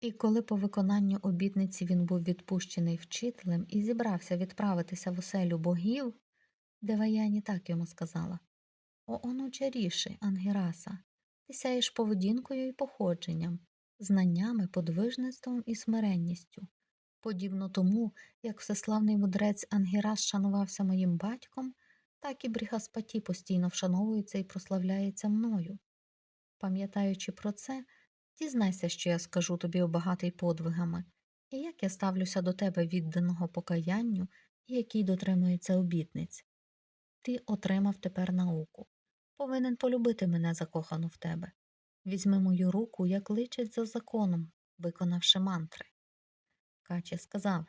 І коли по виконанню обітниці він був відпущений вчителем і зібрався відправитися в оселю богів, Деваяні так йому сказала О, онуче ріши, Ангераса, ти сяєш поведінкою і походженням, знаннями, подвижництвом і смиренністю. Подібно тому, як всеславний мудрець Ангерас шанувався моїм батьком, так і Брігаспаті постійно вшановується і прославляється мною. Пам'ятаючи про це, дізнайся, що я скажу тобі обагатий подвигами, і як я ставлюся до тебе відданого покаянню, який дотримується обітниць. Ти отримав тепер науку. Повинен полюбити мене закохану в тебе. Візьми мою руку, як личить за законом, виконавши мантри. Каче сказав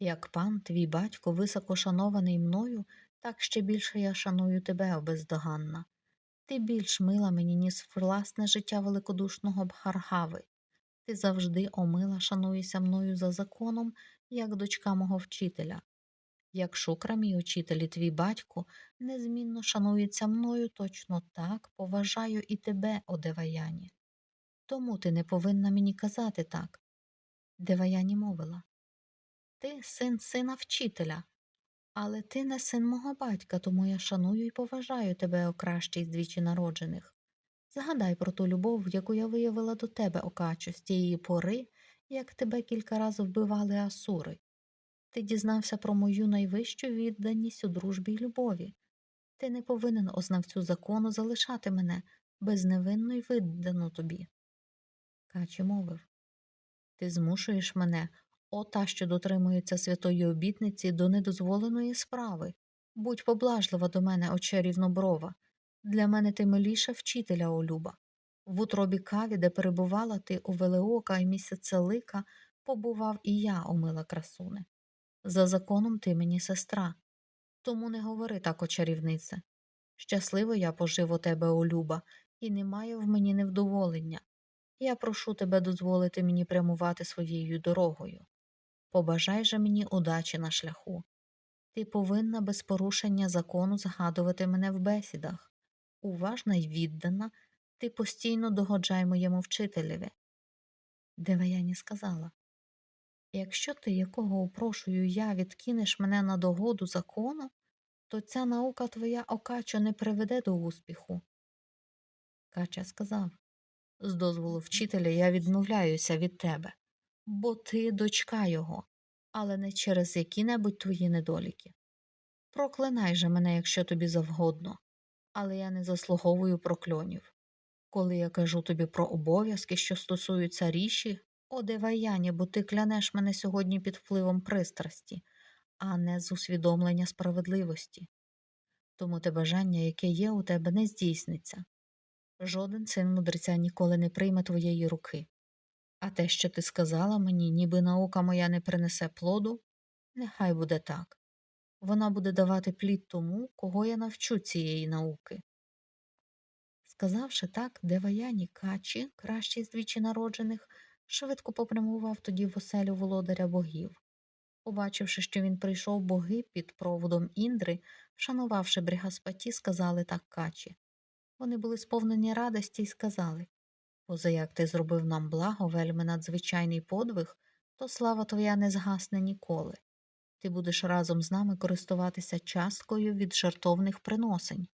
Як пан, твій батько, високо шанований мною, так ще більше я шаную тебе, бездоганна. Ти більш мила мені, ніж власне життя великодушного Бхаргави. Ти завжди, о мила, шануєшся мною за законом, як дочка мого вчителя. Як шукра, мій учитель і твій батько, незмінно шанується мною точно так, поважаю і тебе, о Деваяні. Тому ти не повинна мені казати так. Деваяні мовила Ти син сина вчителя, але ти не син мого батька, тому я шаную і поважаю тебе, о кращий з двічі народжених. Згадай про ту любов, яку я виявила до тебе, Окачу, з тієї пори, як тебе кілька разів вбивали асури. Ти дізнався про мою найвищу відданість у дружбі й любові. Ти не повинен, ознавцю закону, залишати мене безневинно й виддану тобі. Качі мовив Ти змушуєш мене, о та, що дотримується святої обітниці, до недозволеної справи. Будь поблажлива до мене, оче рівноброва. Для мене ти миліша вчителя, о Люба. В утробі каві, де перебувала ти у Велеока і місяцелика, побував і я, о мила красуне. За законом ти мені сестра. Тому не говори так, о чарівнице. Щасливо я пожив у тебе, о Люба, і немає в мені невдоволення. Я прошу тебе дозволити мені прямувати своєю дорогою. Побажай же мені удачі на шляху. Ти повинна без порушення закону згадувати мене в бесідах. Уважна й віддана, ти постійно догоджай моєму вчителеві. Деваяні сказала Якщо ти, якого упрошую я, відкинеш мене на догоду закону, то ця наука твоя окачо не приведе до успіху. Кача сказав з дозволу вчителя я відмовляюся від тебе, бо ти дочка його, але не через які-небудь твої недоліки. Проклинай же мене, якщо тобі завгодно, але я не заслуговую прокльонів. Коли я кажу тобі про обов'язки, що стосуються ріші, о Деваяні, бо ти клянеш мене сьогодні під впливом пристрасті, а не з усвідомлення справедливості. Тому те бажання, яке є у тебе, не здійсниться. Жоден син мудреця ніколи не прийме твоєї руки. А те, що ти сказала мені, ніби наука моя не принесе плоду, нехай буде так. Вона буде давати плід тому, кого я навчу цієї науки. Сказавши так, Деваяні Качі, кращий з двічі народжених, швидко попрямував тоді в оселю володаря богів. Побачивши, що він прийшов боги під проводом Індри, вшанувавши Бригаспаті, сказали так Качі. Вони були сповнені радості й сказали Позаяк ти зробив нам благо, вельми надзвичайний подвиг, то слава твоя не згасне ніколи. Ти будеш разом з нами користуватися часткою від жартовних приносень.